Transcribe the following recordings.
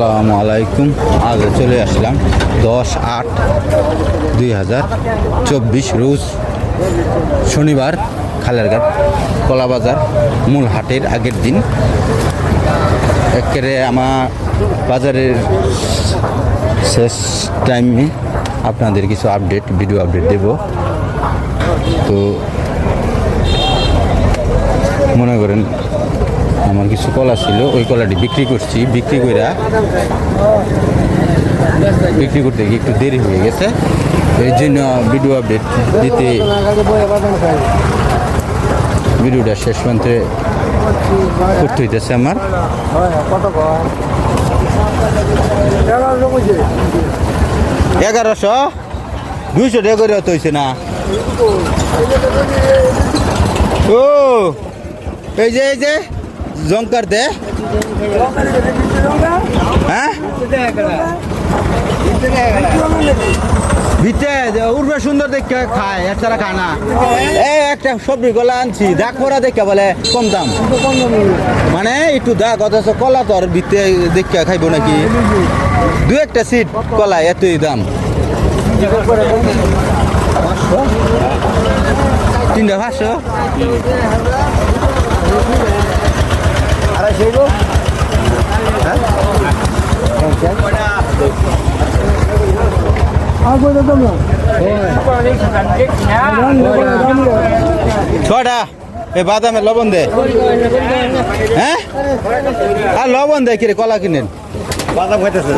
আসসালামু আলাইকুম। আজ চলে আসলাম দশ আট দুই হাজার চব্বিশ রোজ শনিবার খালেরঘাট কলাবাজার মূল হাটের আগের দিন। একেবারে আমার বাজারের শেষ টাইমে আপনাদের কিছু আপডেট, ভিডিও আপডেট দেব। তো মনে করেন আমার কিছু কলা ছিল, ওই কলাটি বিক্রি করছি। বিক্রি করে বিক্রি করতে গিয়ে একটু দেরি হয়ে গেছে। এই জন্য ভিডিও আপডেট দিতে ভিডিওটা শেষ পর্যন্ত করতে হইতেছে আমার। এগারোশো? দুইশো টাকা করে তো হয়েছে না? ও, এই যে এই যে। জঙ্কার দে। হ্যাঁ? খায় এই একটা কলা আনছি কম দাম। মানে একটু দাগ অথচ কলা তো আর ভিতে দেখে খাইবো নাকি? দু একটা সিট কলা, এতই দাম। তিনটা পাঁচশো? ছটা এ বাদামে লবণ দে। হ্যাঁ? আর লবণ দে কিরে কলা কিনেন। বাদাম খাইতেছে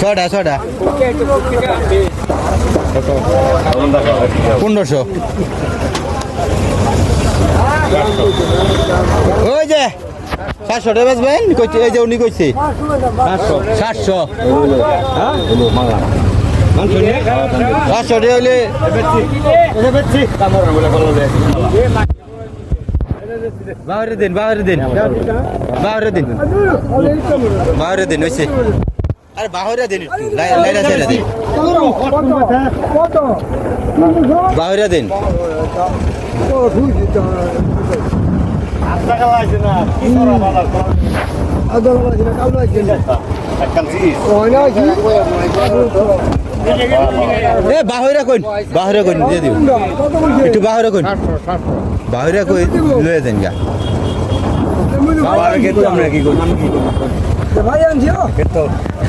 ছটা ছটা পনেরোশো। ওই যে সাতশো টাকা বেচবেন কইছে এই যে উনি কইছে। সাতশো। সাতশো। টাকা হইলে। বাহারে দিন বাহারে দিন। বাহারে দিন। বাহারে দিন হয়েছে আরে বাহারে দিন ছেড়ে দিন। বাহারে দিন। এ বাহিরা কইন বাহিরা কইন দিয়ে দিও। একটু বাহিরা কইন। বাহিরা কই লয়ে দেন গা। হ্যাঁ বাহিরা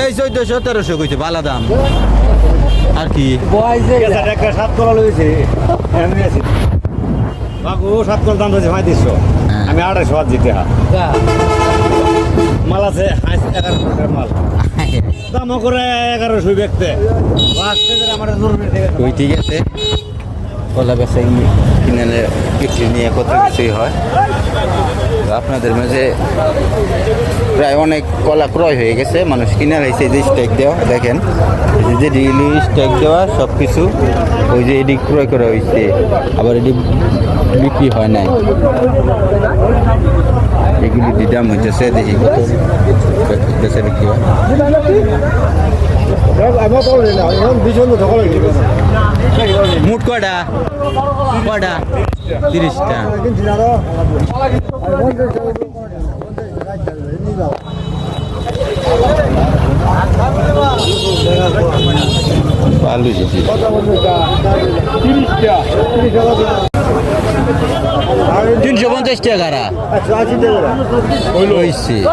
এই চোদ্দ সতেরোশো কইছে বালা দাম। আর কি? সাত কলা লইছে। বাবু সাত কলার দাম হয়েছে পঁয়ত্রিশশো হ্যাঁ। আমি আড়াইশো হাত দিতে মাল আছে এগারো টাকার মাল। দাম করে এগারোশো ব্যক্তি ঠিক আছে? কলা বেচা কিনে বিক্রি নিয়ে কত কিছুই হয়। আপনাদের মাঝে প্রায় অনেক কলা ক্রয় হয়ে গেছে, মানুষ কিনে লাইছে যে স্টেক দেওয়া, দেখেন। যে ডেইলি স্টেক দেওয়া সব কিছু ওই যে এটি ক্রয় করা হয়েছে আবার এটি বিক্রি হয় নাই। এগুলি দিদাম হইতেছে, দেখি কত বিক্রি হয়। মুট কয়টা? কয়টা? তিরিশটা। আলু যদি তিনশো পঞ্চাশ টাকা গাড়া হইছে।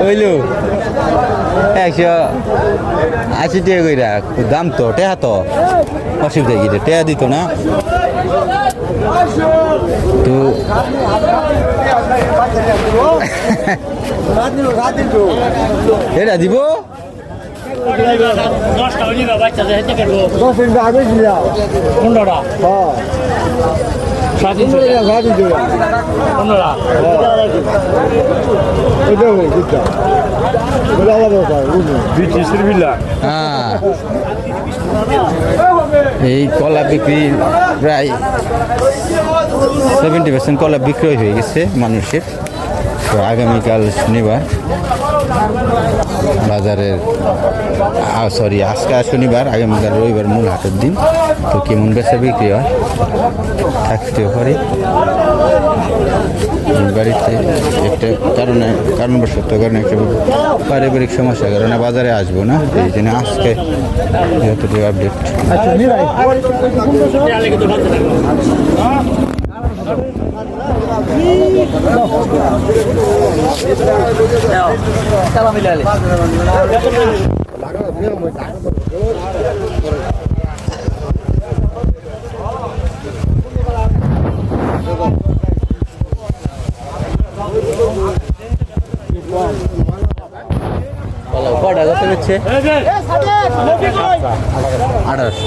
হইল। একশো আশি টাকা কইরা দাম তো টেহা তো। অসুবিধা কি? টেহা দিত না। তো এটা দিব? দশ মিনিট আগে ছিল। পনেরোটা হ্যাঁ। হ্যাঁ। এই কলা বিক্রি প্রায় সেভেন্টি পার্সেন্ট কলা বিক্রয় হয়ে গেছে মানুষের। তো আগামীকাল শনিবার। বাজারের সরি আজকে শনিবার, আগামীকাল রবিবার মূল হাটের দিন। তো কেমন বেচা বিক্রি হয়? থাকতেও পারে বাড়িতে একটা কারণে, কারণবশত কারণে একটা পারিবারিক সমস্যা, কারণে বাজারে আসব না। এই জন্য আজকে যতটুকু আপডেট কটা কত হচ্ছে আঠারোশো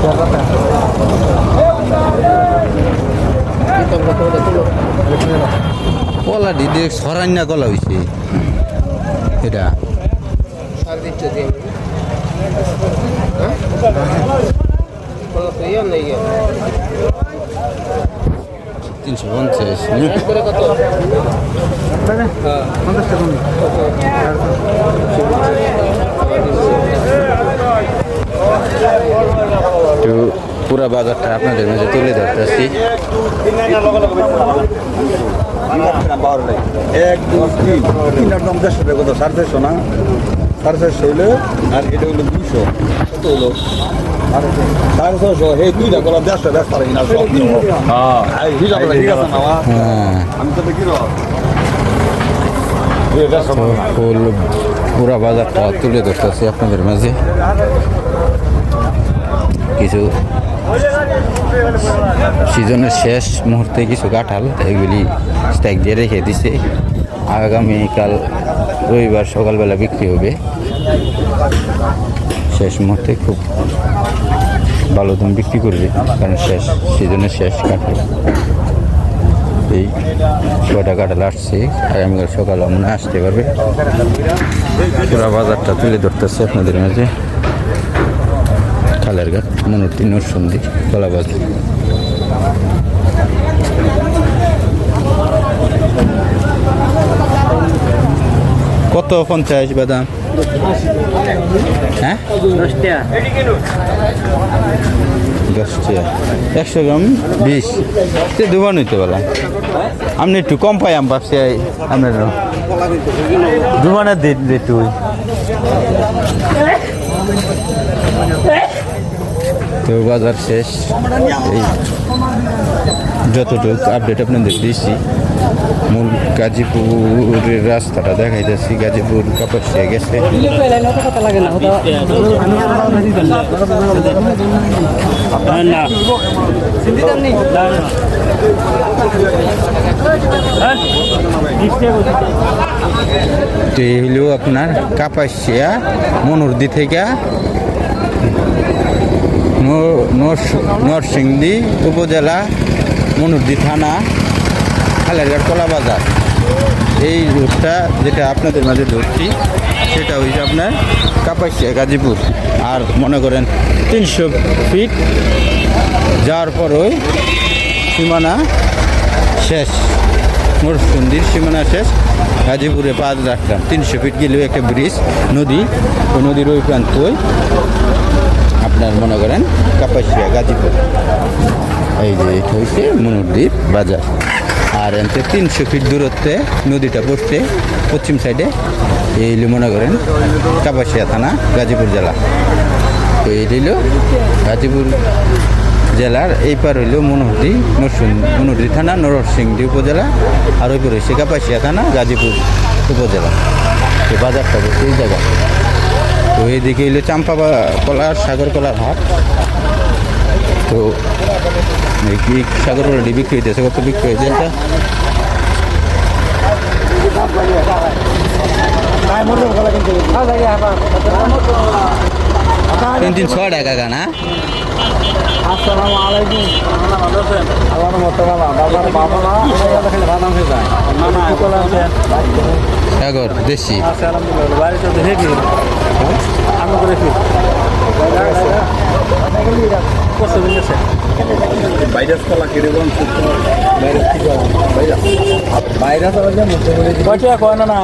না কলা দিদি সরান্য কলা হয়েছে এটা তিনশো পঞ্চাশ একটু পুরা বাজারটা আপনাদের মাঝে তুলে ধরতেছি এক দুই তিন তিনটার দাম দেড়শো টাকা কত সাড়ে চারশো না সাড়ে চারশো হইলে আর এটা হলো দুশো কত হলো সাড়ে ছশো এই দুইটা কলা দেড়শো দেড়শো পারি না সব নিয়ম হ্যাঁ। হিসাব ঠিক আছে না আমি তো কি ফুল পুরা বাজারটা তুলে ধরতেছি আপনাদের মাঝে। কিছু সিজনের শেষ মুহূর্তে কিছু কাঁঠাল এগুলি স্ট্যাক দিয়ে রেখে দিছে। আগামীকাল রবিবার সকালবেলা বিক্রি হবে। শেষ মুহূর্তে খুব ভালো দাম বিক্রি করবে, কারণ শেষ সিজনের শেষ কাঁঠাল। এই ছয়টা কাঁঠাল আসছে, আগামীকাল সকালে হয় আসতে পারবে। পুরা বাজারটা তুলে ধরতেছে আপনাদের মাঝে। খালের ঘাট মনোরতি কলা বাজার কত পঞ্চাশ বাদাম? হ্যাঁ? দশ টাকা একশো গ্রাম? বিশ। সে দুবার নিতে পারলাম। আপনি একটু কম পাই আম ভাবছি আপনার দুবানের দিন একটু তো বাজার শেষ। এই যতটুকু আপডেট আপনাদের দিয়েছি মূল গাজীপুরের রাস্তাটা দেখাইতেছি, গাজীপুর কাপাসিয়া গেছে। তো এই হলো আপনার কাপাসিয়া মনুরদি থেকে নরসিংদী উপজেলা, মনুরদি থানা, খালেরঘাট কলা বাজার। এই রুটটা যেটা আপনাদের মাঝে ধরছি, সেটা হচ্ছে আপনার কাপাসিয়া, গাজীপুর। আর মনে করেন তিনশো ফিট যাওয়ার পরই সীমানা শেষ। নরসিংদীর সীমানা শেষ, গাজীপুরে পা রাখলাম তিনশো ফিট গেলেও একটা ব্রিজ, নদী, ওই নদীর ওই প্রান্তই আপনার মনে করেন কাপাসিয়া, গাজীপুর। এই যে এটা হচ্ছে মনুরদ্বীপ বাজার। আর এনতে তিনশো ফিট দূরত্বে নদীটা পড়ছে পশ্চিম সাইডে। এই মনে করেন কাপাসিয়া থানা, গাজীপুর জেলা। এই হইল গাজীপুর জেলার এই পার হইল মনোহরি নরসিং মনোহরি থানা, নরসিংদী উপজেলা। আর ওই পার হচ্ছে কাপাসিয়া থানা, গাজীপুর উপজেলা। এই বাজারটা এই জায়গা তো এইদিকে হইল চাম্পা বা কলার সাগর কলার হাট তো কি সাগর কলাটি বিক্রি হইতেছে কত বিক্রি হয়েছে এটা? তিন তিন ছয় টাকা গানা আসসালামু আলাইকুম আমার মতো বাবা বাবার বাবা না দেখেন বাদাম হয়ে যায়। না না সাগর দেশি। ভাইরাস কলা কীরকম ভাইরাস কি ভাইরাস। ভাইরাস আবার যে মুখে বলে কয়টা কয় না না?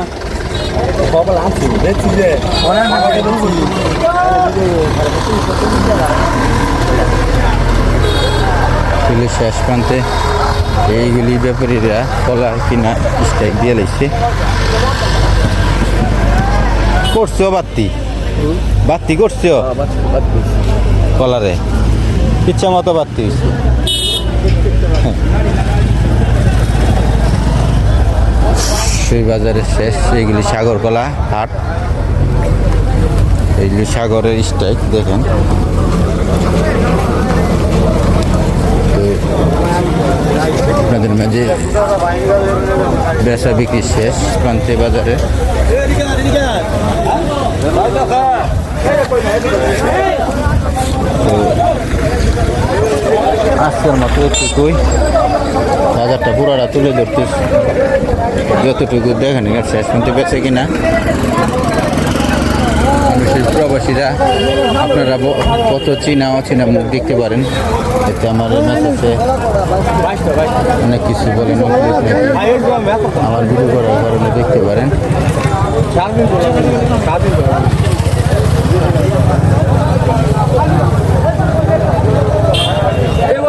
খবর আছে দেখছি যে। অনেক ফুলের শেষ প্রান্তে। এইগুলি ব্যাপারীরা কলা কিনা স্ট্রাইক দিয়ে লাইছে। করছ বাত্তি বাত্তি করছ কলারে। ইচ্ছা মতো বাত্তি হইছে। সেই বাজারে শেষ এইগুলি সাগর কলা হাট। এইগুলি সাগরের স্ট্রাইক দেখেন। আপনাদের মাঝে বেচা বিক্রি শেষ, প্রান্তে বাজারে। আজকের মতো একটুকুই বাজারটা পুরাটা তুলে ধরতেছি। যতটুকু দেখেন শেষ পর্যন্ত বেচে কিনা। বিশেষ প্রবাসীরা আপনারা কত চীনা, অচেনা মুখ দেখতে পারেন। এতে আমার মেসেজে অনেক কিছু বলেন আমার ভিডিও করার কারণে দেখতে পারেন।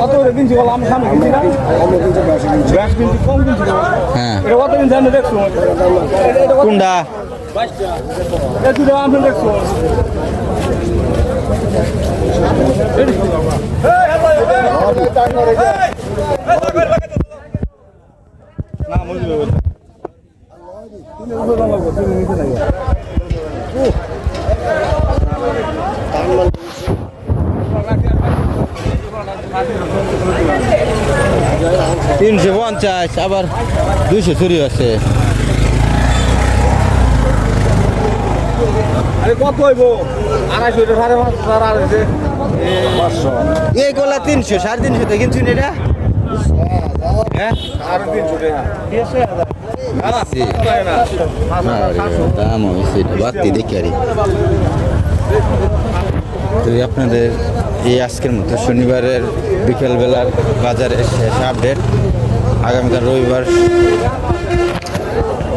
কত করে কিনছি বলো? আমি সামনে কিনছি না? ব্যাস কিনছি কম কিনছি হ্যাঁ। এটা কত কিনছি আমি দেখছ? এটা কত কুন্ডা এ দুটো আমি দেখছ? না বুঝবে তিনশো পঞ্চাশ আবার দুইশো চুরি আছে আরে কত হইব? আড়াইশো সাড়ে পাঁচশো পাঁচশো। এই গলা তিনশো সাড়ে তিনশো তো কিনছুন এটা? হ্যাঁ? সাড়ে তিনশো টাকা। দাম হয়েছে এটা বাড়তি দেখি আরে। আপনাদের এই আজকের মতো শনিবারের বিকেলবেলার বাজারের শেষ আপডেট। আগামীকাল রবিবার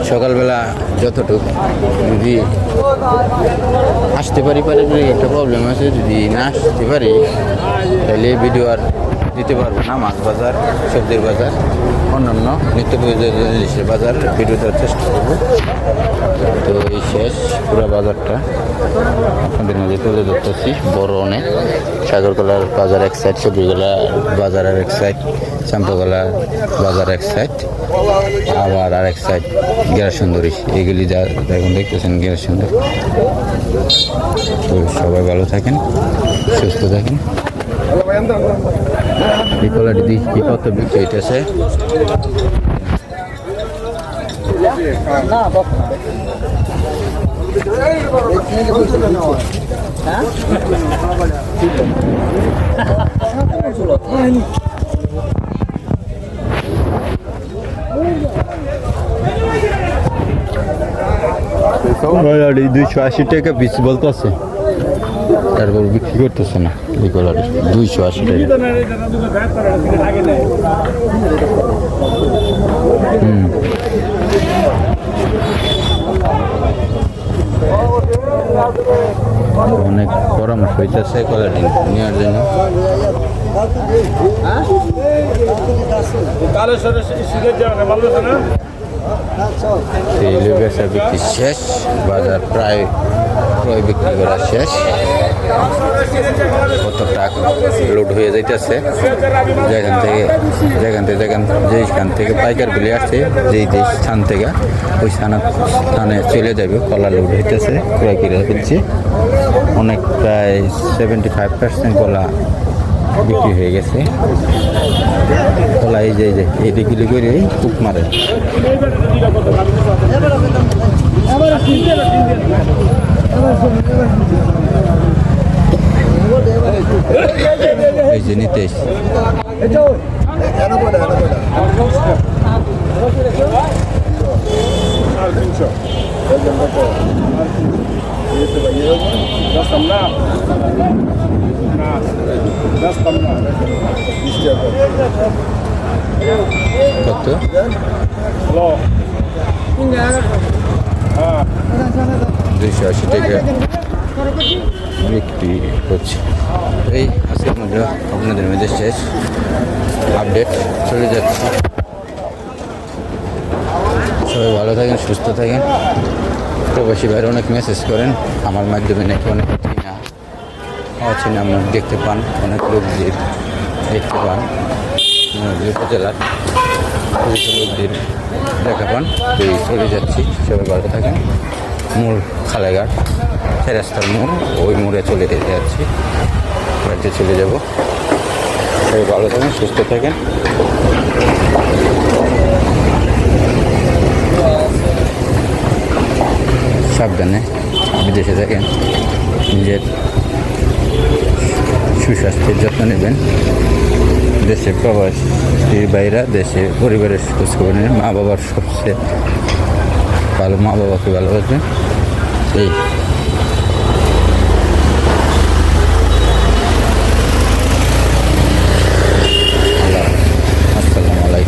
সকালবেলা যতটুকু যদি আসতে পারি, পারে একটা প্রবলেম আছে। যদি না আসতে পারি, তাহলে ভিডিও আর দিতে পারব না, মাছ বাজার, সবজির বাজার, অন্যান্য নিত্য প্রয়োজনীয় জিনিসের বাজার ভিডিও দেওয়ার চেষ্টা করব। তো এই শেষ পুরো বাজারটা আপনাদের মাঝে তুলে ধরতেছি, বড় অনেক। সাগরকলার বাজার এক সাইড সবজিগুলা বাজার আর এক সাইড চাম্পাগলা বাজার এক সাইড আবার আর এক সাইড গেরা সুন্দরী এইগুলি যা এখন দেখতেছেন গেরা সুন্দর তো সবাই ভালো থাকেন, সুস্থ থাকেন। এই কলাটি কি কত বিক্রি হইতেছে দুইশো আশি টাকা পিস বলতেছে। তারপর বিক্রি করতেছে না, এই কলাটা দুইশো আশি টাকা। অনেক পরামর্শ হইতেছে কলাটি নেওয়ার জন্য। তেল বেচা বিক্রি শেষ, বাজার প্রায় ক্রয় বিক্রি করা শেষ। কত টাকা লোড হয়ে যাইতেছে। যেখান থেকে যেখান থেকে, যেখান যেখান থেকে পাইকার গুলি আসছে, যেই যে স্থান থেকে, ওই স্থান, স্থানে চলে যাবে, কলা লোড হইতেছে, ক্রয় করে ফেলছি। অনেক প্রায় সেভেন্টি ফাইভ পার্সেন্ট কলা বিক্রি হয়ে গেছে কলা এই যে এই দিকগুলি করে কুক মারে এই যে নিতে এসছি। কত দুইশো আশি টাকা বিক্রি করছি এই আজকের মধ্যে আপনাদের মধ্যে শেষ আপডেট চলে যাচ্ছে সবাই ভালো থাকেন সুস্থ থাকেন প্রবাসী বাইরে অনেক মেসেজ করেন। আমার মাধ্যমে নাকি অনেক চিনা অচেনা মুখ দেখতে পান, অনেক লোকদের দেখতে পান। উপজেলার লোকদের দেখা পান। তো চলে যাচ্ছি, সবাই ভালো থাকেন। মূল খালেঘাট রাস্তার মোড়, ওই মোড়ে চলে যাচ্ছি। বাড়িতে চলে যাব। সবাই ভালো থাকেন, সুস্থ থাকেন। সাবধানে বিদেশে থাকেন। নিজের সুস্বাস্থ্যের যত্ন নেবেন। দেশে প্রবাসীর বাইরা দেশে, পরিবারের খোঁজখবর নেবেন মা বাবার সবচেয়ে ভালো মা বাবাকে ভালোবাসবেন। এই।